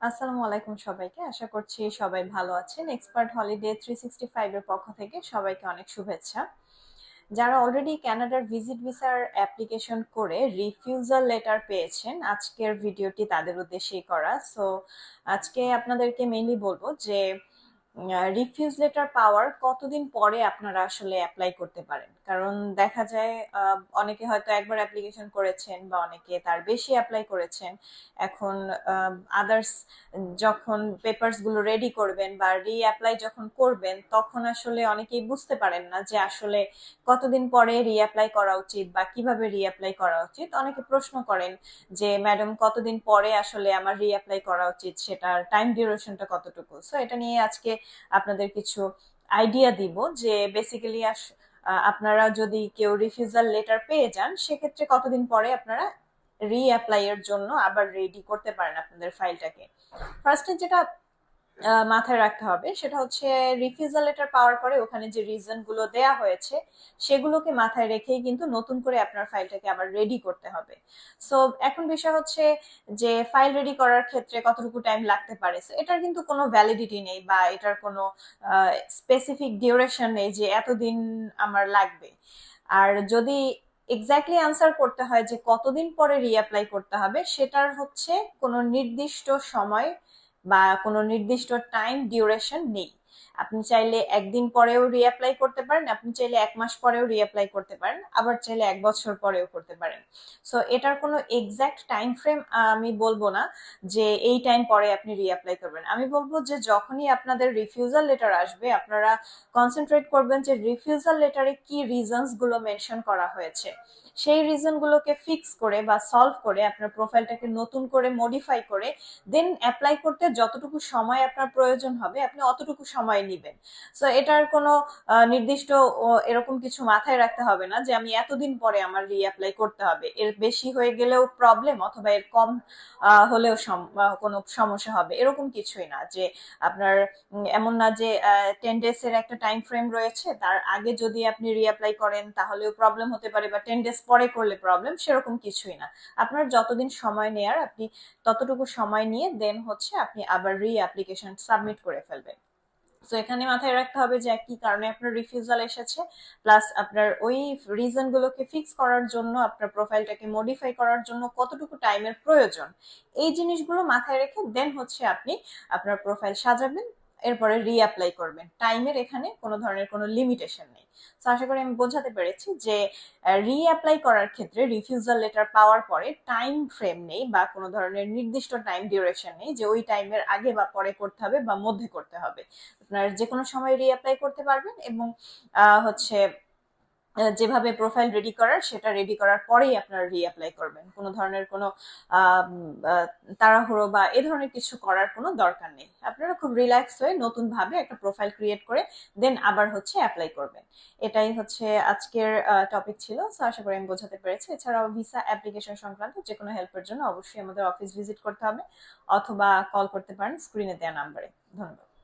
আসসালামু আলাইকুম সবাইকে। আশা করছি সবাই ভালো আছেন। এক্সপার্ট হলিডে থ্রি সিক্সটি ফাইভের পক্ষ থেকে সবাইকে অনেক শুভেচ্ছা। যারা অলরেডি ক্যানাডার ভিজিট ভিসার অ্যাপ্লিকেশন করে রিফিউজাল লেটার পেয়েছেন, আজকের ভিডিওটি তাদের উদ্দেশ্যেই করা। সো আজকে আপনাদেরকে মেইনলি বলব যে রিফিউজ লেটার পাওয়ার কতদিন পরে আপনারা আসলে অ্যাপ্লাই করতে পারেন? কারণ দেখা যায় অনেকে হয়তো একবার অ্যাপ্লিকেশন করেছেন বা অনেকে তার বেশি অ্যাপ্লাই করেছেন। এখন আদার্স যখন পেপারসগুলো রেডি করবেন বা রি অ্যাপ্লাই যখন করবেন, তখন আসলে অনেকেই বুঝতে পারেন না যে আসলে কতদিন পরে রি অ্যাপ্লাই করা উচিত বা কীভাবে রি অ্যাপ্লাই করা উচিত। অনেকে প্রশ্ন করেন যে, ম্যাডাম, কতদিন পরে আসলে আমার রি অ্যাপ্লাই করা উচিত? সেটার টাইম ডিউরেশনটা কতটুকু? সো এটা নিয়ে আজকে আপনাদের কিছু আইডিয়া দিব যে বেসিক্যালি আপনারা যদি কেউ রিফিউজাল লেটার পেয়ে যান, সেক্ষেত্রে কতদিন পরে আপনারা রিঅ্যাপ্লাই এর জন্য আবার রেডি করতে পারেন আপনাদের ফাইলটাকে ফার্স্টে যেটা মাথায় রাখতে হবে। সেটা হচ্ছে রিফিউজাল লেটার পাওয়ার পরে ওখানে যে রিজনগুলো দেয়া হয়েছে, সেগুলোকে মাথায় রেখেই কিন্তু নতুন করে আপনার ফাইলটাকে আবার রেডি করতে হবে। সো এখন বিষয় হচ্ছে যে ফাইল রেডি করার ক্ষেত্রে কতটুকু টাইম লাগতে পারে? এটার কিন্তু কোনো ভ্যালিডিটি নেই বা এটার কোনো স্পেসিফিক ডিউরেশন নেই যে এতদিন আমার লাগবে। আর যদি এক্স্যাক্টলি আনসার করতে হয় যে কতদিন পরে রিঅ্যাপ্লাই করতে হবে, সেটার হচ্ছে কোনো নির্দিষ্ট সময় বা কোনো নির্দিষ্ট টাইম ডিউরেশন নেই। আপনি চাইলে একদিন পরেও রিঅ্যাপ্লাই করতে পারেন, আপনি চাইলে এক মাস পরেও রিঅ্যাপ্লাই করতে পারেন, আবার চাইলে এক বছর পরেও করতে পারেন। সো এটার কোনো এক্স্যাক্ট টাইম ফ্রেম আমি বলব না যে এই টাইম পরে আপনি রিঅ্যাপ্লাই করবেন। আমি বলব যে যখনই আপনাদের রিফিউজাল লেটার আসবে, আপনারা কনসেন্ট্রেট করবেন যে রিফিউজাল লেটারে কি রিজনসগুলো মেনশন করা হয়েছে। সেই রিজনগুলোকে ফিক্স করে বা সলভ করে, আপনার প্রোফাইলটাকে নতুন করে মডিফাই করে দেন অ্যাপ্লাই করতে যতটুকু সময় আপনার প্রয়োজন হবে, আপনি অতটুকু সময় নেবেন। সো এটার কোনো নির্দিষ্ট এরকম কিছু মাথায় রাখতে হবে না যে আমি এতদিন পরে আমার রিঅ্যাপ্লাই করতে হবে। এর বেশি হয়ে গেলেও প্রবলেম অথবা এর কম হলেও কোনো সমস্যা হবে। এরকম কিছুই না যে আপনার এমন না যে টেন ডেজ এর একটা টাইম ফ্রেম রয়েছে, তার আগে যদি আপনি রিঅ্যাপ্লাই করেন তাহলেও প্রবলেম হতে পারে বা টেন ডেজ পরে করলে প্রবলেম সেরকম কিছুই না। আপনার যতদিন সময় নেয়ার, আপনি ততটুকু সময় নিয়ে দেন হচ্ছে আপনি আবার রি অ্যাপ্লিকেশন সাবমিট করে ফেলবেন। তো এখানে মাথায় রাখতে হবে যে কি কারণে আপনার রিফিউজাল এসেছে প্লাস আপনার ওই রিজন গুলোকে ফিক্স করার জন্য, আপনার প্রোফাইলটাকে মডিফাই করার জন্য কতটুকু টাইমের প্রয়োজন। এই জিনিসগুলো মাথায় রেখে দেন হচ্ছে আপনি আপনার প্রোফাইল সাজাবেন। এরপরে রিঅ্যাপ্লাই করবেন। টাইমের এখানে কোনো ধরনের কোনো লিমিটেশন নেই। তো আশা করি আমি বোঝাতে পেরেছি যে রিঅ্যাপ্লাই করার ক্ষেত্রে রিফিউজাল লেটার পাওয়ার পরে টাইম ফ্রেম নেই বা কোনো ধরনের নির্দিষ্ট টাইম ডিউরেশন নেই যে ওই টাইমের আগে বা পরে করতে হবে বা মধ্যে করতে হবে। আপনার যে কোনো সময় রিঅ্যাপ্লাই করতে পারবেন এবং হচ্ছে যেভাবে প্রোফাইল রেডি করার, সেটা রেডি করার পরেই আপনারা রিঅ্যাপ্লাই করবেন। কোনো ধরনের কোনো তাড়াহুড়ো বা এ ধরনের কিছু করার কোনো দরকার নেই। আপনারা খুব রিল্যাক্স হয়ে নতুন ভাবে একটা প্রোফাইল ক্রিয়েট করে দেন আবার হচ্ছে অ্যাপ্লাই করবেন। এটাই হচ্ছে আজকের টপিক ছিল। সো আশা করি আমি বোঝাতে পেরেছি। এছাড়াও ভিসা অ্যাপ্লিকেশন সংক্রান্ত যে কোনো হেল্পের জন্য অবশ্যই আমাদের অফিস ভিজিট করতে হবে। অথবা কল করতে পারেন স্ক্রিনে দেওয়া নাম্বারে ধন্যবাদ।